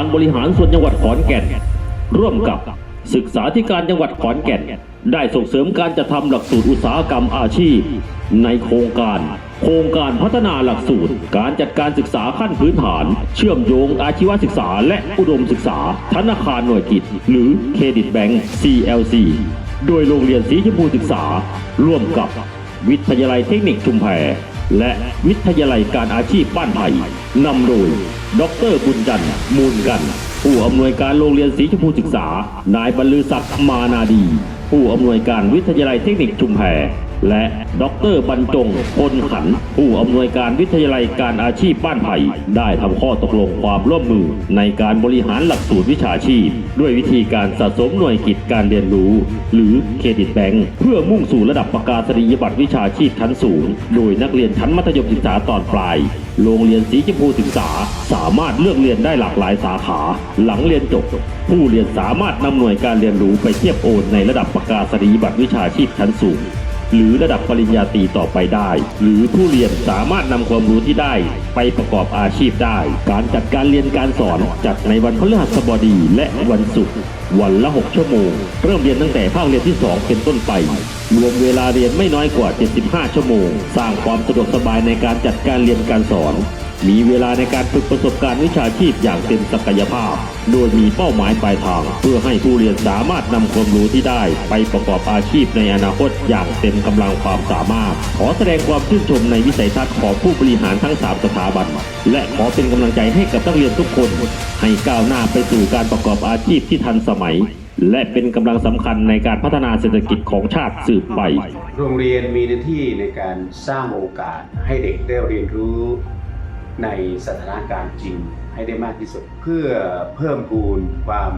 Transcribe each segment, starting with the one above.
การบริหารส่วนจังหวัดขอนแก่น ร่วมกับศึกษาธิการจังหวัดขอนแก่น ได้ส่งเสริมการจัดทำหลักสูตรอุตสาหกรรมอาชีพ ในโครงการ โครงการพัฒนาหลักสูตร การจัดการศึกษาขั้นพื้นฐาน เชื่อมโยงอาชีวศึกษา และอุดมศึกษา ธนาคารหน่วยกิจ หรือเครดิตแบงก์ CLC โดยโรงเรียนสีชมพูศึกษา ร่วมกับ วิทยาลัยเทคนิคชุมแพและวิทยาลัยการอาชีพบ้านไผ่ นำโดย ดรบุญจันทร์มูลกัน ผู้อำนวยการโรงเรียนสีชมพูศึกษา นายบรรลือศักดิ์มานาดี ผู้อำนวยการวิทยาลัยเทคนิคชุมแพ และดรบรรจงพลขัน ผู้อำนวยการวิทยาลัยการอาชีพบ้านไผ่ได้ทำข้อตกลงความร่วมมือ ในการบริหารหลักสูตรวิชาชีพ ด้วยวิธีการสะสมหน่วยกิจการเรียนรู้ หรือเครดิตแบงค์เพื่อมุ่งสู่ระดับประกาศนียบัตรวิชาชีพชั้นสูง โดยนักเรียนชั้นมัธยมศึกษาตอนปลาย โรงเรียนสีชมพูศึกษา สามารถเลือกเรียนได้หลากหลายสาขา หลังเรียนจบ ผู้เรียนสามารถนำหน่วยการเรียนรู้ไปเทียบโอนในระดับประกาศนียบัตรวิชาชีพชั้นสูง หรือระดับปริญญาตรีต่อไปได้ หรือผู้เรียนสามารถนำความรู้ที่ได้ไปประกอบอาชีพได้ การจัดการเรียนการสอนจัดในวันพฤหัสบดีและวันศุกร์วันละ 6 ชั่วโมง เริ่มเรียนตั้งแต่ภาคเรียนที่ 2 เป็นต้นไป รวมเวลาเรียนไม่น้อยกว่า 75 ชั่วโมง สร้างความสะดวกสบายในการจัดการเรียนการสอน มีเวลาในการฝึกประสบการณ์วิชาชีพอย่างเต็มศักยภาพ โดยมีเป้าหมายปลายทาง เพื่อให้ผู้เรียนสามารถนำความรู้ที่ได้ไปประกอบอาชีพในอนาคตอย่างเต็มกำลังความสามารถ ขอแสดงความชื่นชมในวิสัยทัศน์ของผู้บริหารทั้ง 3 สถาบัน และขอเป็นกำลังใจให้กับนักเรียนทุกคน ให้ก้าวหน้าไปสู่การประกอบอาชีพที่ทันสมัย และเป็นกำลังสำคัญในการพัฒนาเศรษฐกิจของชาติสืบไป โรงเรียนมีหน้าที่ในการสร้างโอกาสให้เด็กได้เรียนรู้ ในสถานการณ์จริงให้ได้มากที่สุด เพื่อเพิ่มพูนความ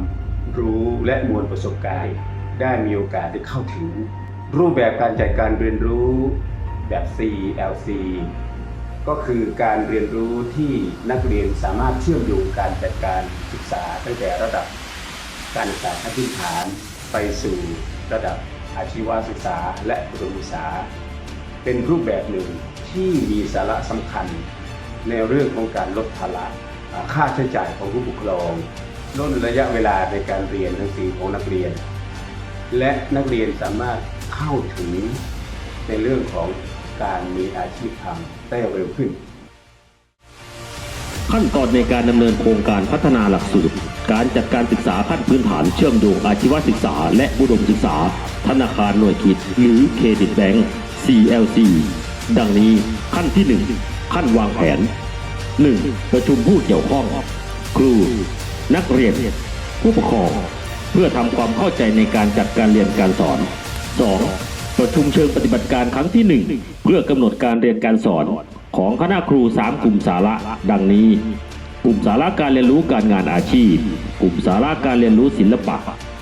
รู้และมวลประสบการณ์ได้มีโอกาสได้เข้าถึง รูปแบบการจัดการเรียนรู้แบบ CLC ก็คือการเรียนรู้ที่นักเรียนสามารถเชื่อมโยงการจัดการศึกษาตั้งแต่ระดับ การศึกษาขั้นพื้นฐานไปสู่ระดับอาชีวศึกษาและอุดมศึกษา เป็นรูปแบบหนึ่งที่มีสาระสำคัญ ในเรื่องของการลดภาระค่าใช้จ่ายของผู้ปกครองลดระยะเวลาในการเรียนหนังสือของนักเรียน และนักเรียนสามารถเข้าถึงในเรื่องของการมีอาชีพทำได้เร็วขึ้น ขั้นตอนในการดำเนินโครงการพัฒนาหลักสูตร การจัดการศึกษาขั้นพื้นฐานเชื่อมโยงอาชีวศึกษา และอุดมศึกษา ธนาคารหน่วยคิดหรือเครดิตแบงก์ CLC ดังนี้ขั้นที่ 1 ขั้นวางแผน 1. ประชุมผู้เกี่ยวข้อง ครู นักเรียน ผู้ปกครอง เพื่อทำความเข้าใจในการจัดการเรียนการสอน 2. ประชุมเชิงปฏิบัติการครั้งที่ 1 เพื่อกำหนดการเรียนการสอน ของคณะครู 3 กลุ่มสาระ ดังนี้ กลุ่มสาระการเรียนรู้การงานอาชีพ กลุ่มสาระการเรียนรู้ศิลปะ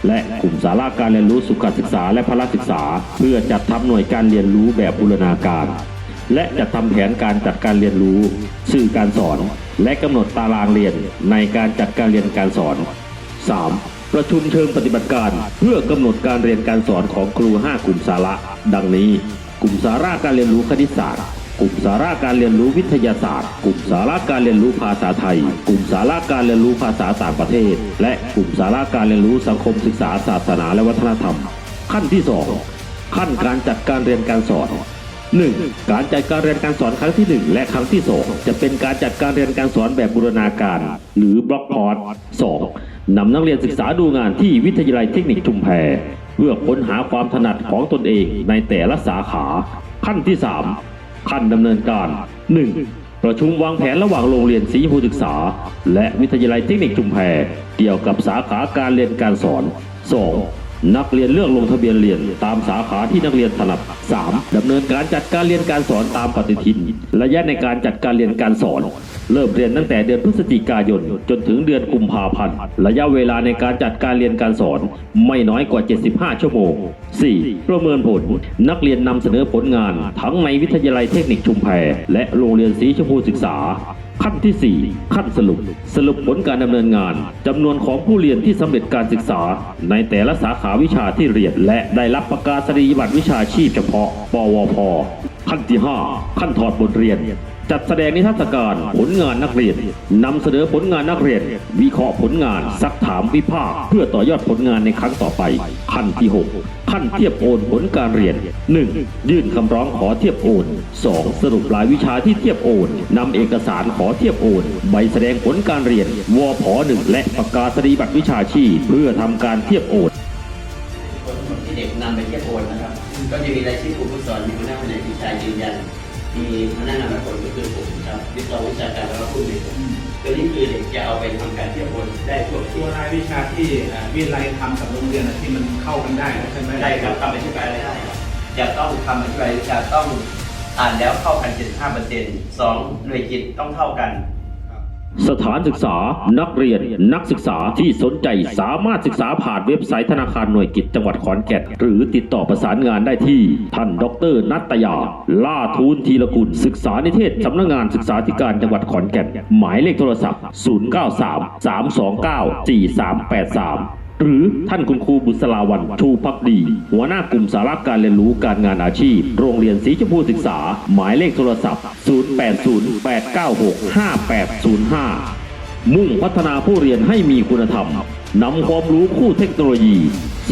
และกลุ่มสาระการเรียนรู้สุขศึกษาและพละศึกษา เพื่อจัดทำหน่วยการเรียนรู้แบบบูรณาการ และจัดทำแผนการจัดการเรียนรู้ สื่อการสอน และกำหนดตารางเรียนในการจัดการเรียนการสอน 3. ประชุมเชิงปฏิบัติการ เพื่อกำหนดการเรียนการสอนของครู 5 กลุ่มสาระ ดังนี้ กลุ่มสาระการเรียนรู้คณิตศาสตร์กลุ่มสาระการเรียนรู้วิทยาศาสตร์ กลุ่มสาระการเรียนรู้ภาษาไทย กลุ่มสาระการเรียนรู้ภาษาต่างประเทศ และกลุ่มสาระการเรียนรู้สังคมศึกษาศาสนาและวัฒนธรรม ขั้นที่ 2 ขั้นการจัดการเรียนการสอน 1. การจัดการเรียนการสอนครั้งที่ 1 และครั้งที่ 2 จะเป็นการจัดการเรียนการสอนแบบบูรณาการ หรือบล็อกพอร์ต 2. นำนักเรียนศึกษาดูงานที่วิทยาลัยเทคนิคชุมแพ เพื่อค้นหาความถนัดของตนเองในแต่ละสาขา ขั้นที่ 3 ขั้นดำเนินการ 1. ประชุมวางแผนระหว่างโรงเรียนศรีภูศึกษา และวิทยาลัยเทคนิคชุมแพ เกี่ยวกับสาขาการเรียนการสอน 2. นักเรียนเลือกลงทะเบียนเรียน ตามสาขาที่นักเรียนถนัด 3. ดำเนินการจัดการเรียนการสอนตามปฏิทิน ระยะในการจัดการเรียนการสอน เริ่มเรียนตั้งแต่เดือนพฤศจิกายน จนถึงเดือนกุมภาพันธ์ ระยะเวลาในการจัดการเรียนการสอน ไม่น้อยกว่า 75 ชั่วโมง 4. ประเมินผล นักเรียนนำเสนอผลงาน ทั้งในวิทยาลัยเทคนิคชุมแพและโรงเรียนศรีชมพูศึกษาขั้นที่ 4 ขั้นสรุป สรุปผลการดำเนินงานจำนวนของผู้เรียนที่สำเร็จการศึกษา ในแต่ละสาขาวิชาที่เรียน และได้รับประกาศนียบัตรวิชาชีพเฉพาะ ปวพ ขั้นที่ 5 ขั้นถอดบทเรียน จัดแสดงนิทรรศการผลงานนักเรียนนำเสนอผลงานนักเรียน วิเคราะห์ผลงานซักถามวิพากษ์เพื่อต่อยอดผลงานในครั้งต่อไปขั้นที่ 6 ขั้นเทียบโอนผลการเรียน 1. ยื่นคำร้องขอเทียบโอน 2. สรุปรายวิชาที่เทียบโอนนำเอกสารขอเทียบโอน ใบแสดงผลการเรียนวพหนึ่งและประกาศนียบัตรวิชาชีพเพื่อทำการเทียบโอนคนที่เด็กนำไปเทียบโอนนะครับก็จะมีรายชื่อครูผู้สอนมีหัวหน้าแผนกวิชายืนยัน มีหัวหน้างานและผลก็คือผมครับวิศววิชาการแล้วก็ผู้ในผมตัวนี้คือเด็กจะเอาไปทำการเทียบโอนได้ทั่วตัวรายวิชาที่เอ่อวิทยาลัยทำกับโรงเรียนอะที่มันเข้ากันได้นะใช่ไหมได้ครับคำอธิบายอะไรได้ครับจะต้องคำอธิบายวิชาต้องอ่านแล้วเข้ากัน75เปอร์เซ็นต์สองหน่วยกิตต้องเท่ากัน สถานศึกษา นักเรียน นักศึกษาที่สนใจสามารถศึกษาผ่านเว็บไซต์ธนาคารหน่วยกิจจังหวัดขอนแก่น หรือติดต่อประสานงานได้ที่ ท่านดรนัตยา ล่าทูลทีละกุล ศึกษานิเทศสำนักงานศึกษาธิการจังหวัดขอนแก่น หมายเลขโทรศัพท์ 093 329 4383 หรือท่านคุณครูบุษราวันชูพักดี หัวหน้ากลุ่มสาระการเรียนรู้การงานอาชีพ โรงเรียนสีชมพูศึกษา หมายเลขโทรศัพท์ 0808965805 มุ่งพัฒนาผู้เรียนให้มีคุณธรรมนำความรู้คู่เทคโนโลยี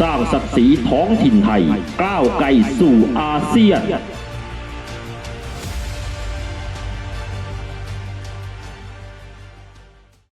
สร้างศักดิ์ศรีท้องถิ่นไทย ก้าวไกลสู่อาเซียน